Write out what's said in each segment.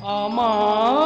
আমার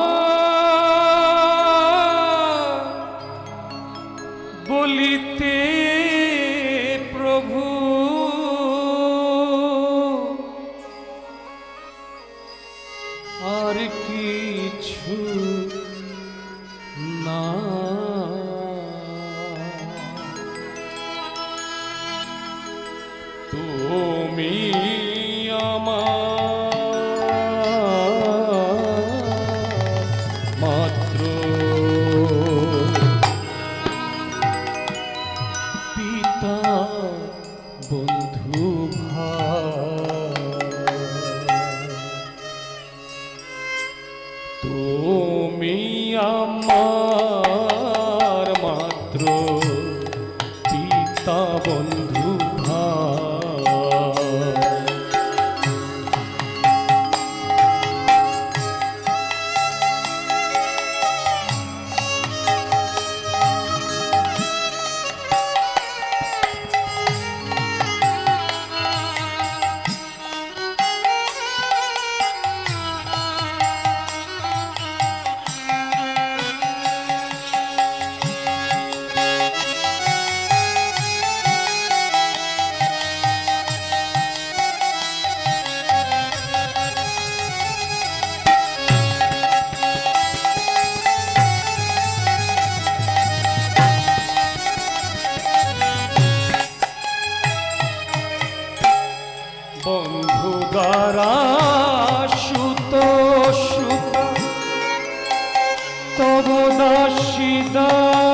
বন্ধু দ্বারা সুত সুত তব দাসিদার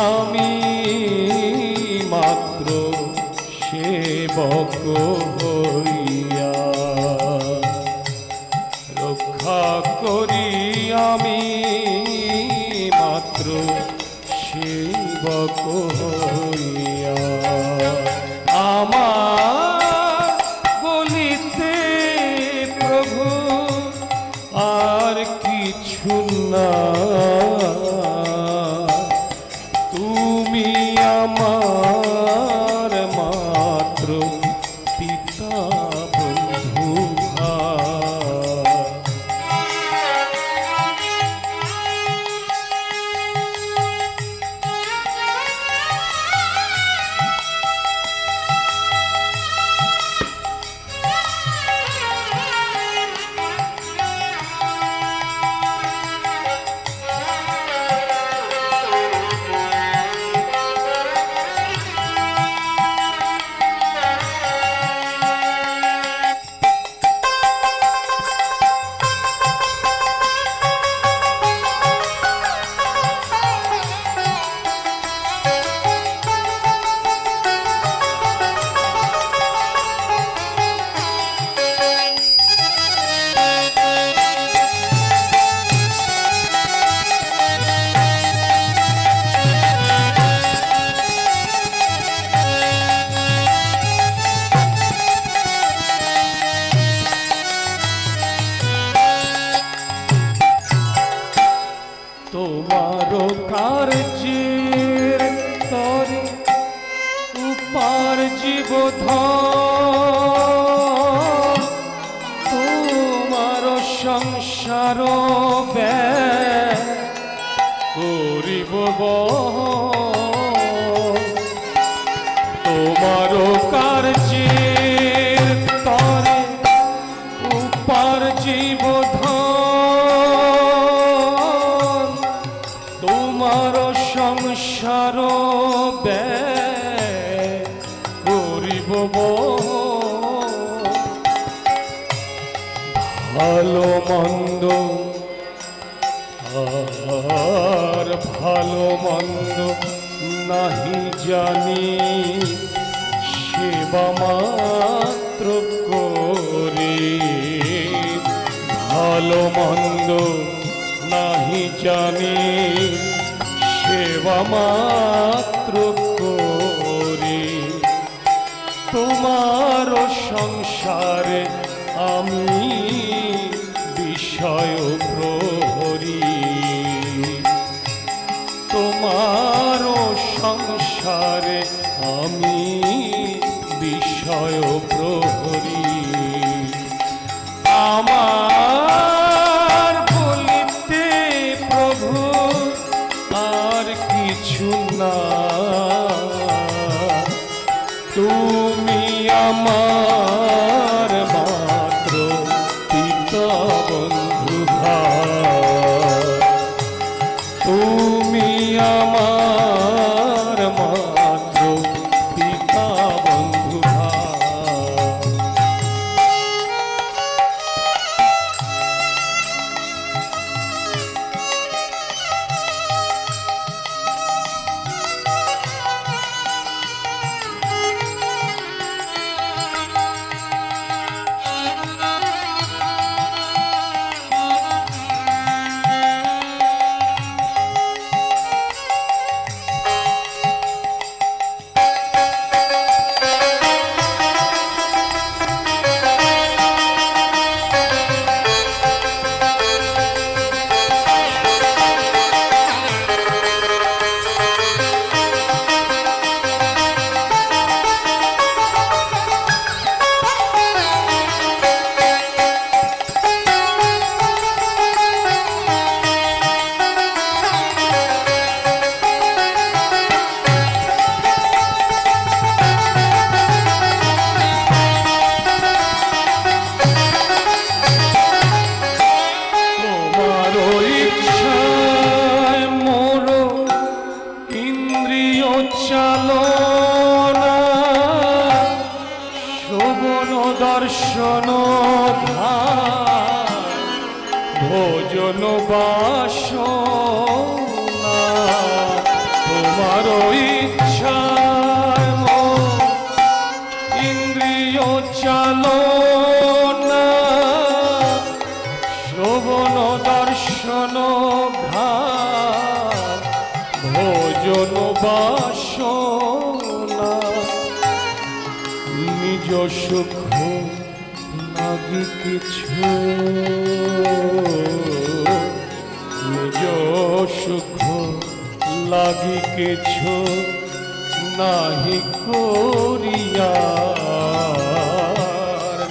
আমি মাত্র সেবক আমার জীবধ তোমার সংসার করিব তোমার কার্যের তরে উপার জীবধ তোমার সংসার করিব। ভালো মন্দ, আর ভালো মন্দ নাহি জানি। সেবা মাত্র করি। ভালো মন্দ নাহি জানি। সেবা মাত্র করি। তোমার সংসারে আমি বিষয় প্রহরী। তোমার সংসারে আমি বিষয় প্রহরী। আমার দর্শন ভোজন বাসনা তোমার ইচ্ছায় মোর ইন্দ্রিয় চালনা শ্রবণ দর্শন ভোজন বাসনা নিজ সুখ লাগি কিছু নিজ সুখ লাগি কিছু নাহি করিয়া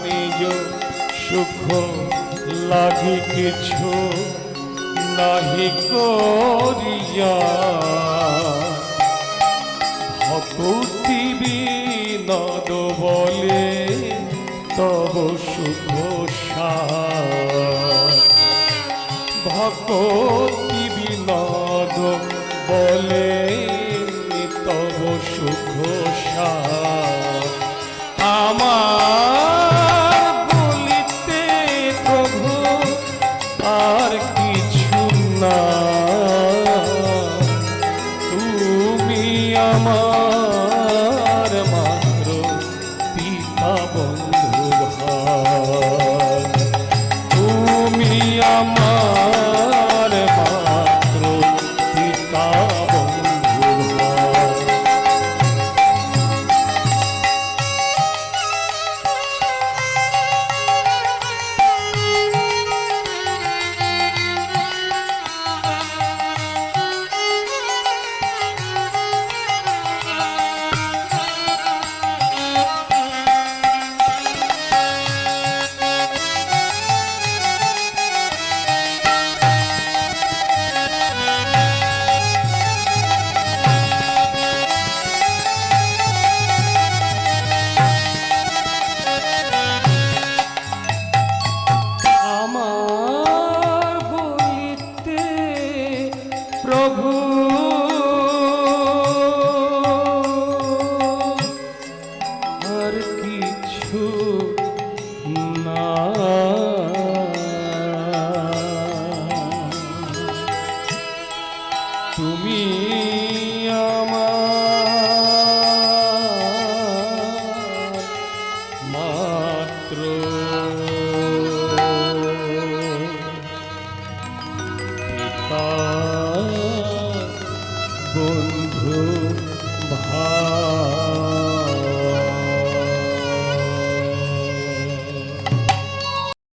নিজ সুখ লাগি কিছু নাহি করিয়া ভক্তি বিনদ বলে তব সুখ ভক্তি বিনদ বলে তব সুখ আমার বলিতে প্রভু আর কিছু না। তুমি আমার প্রভু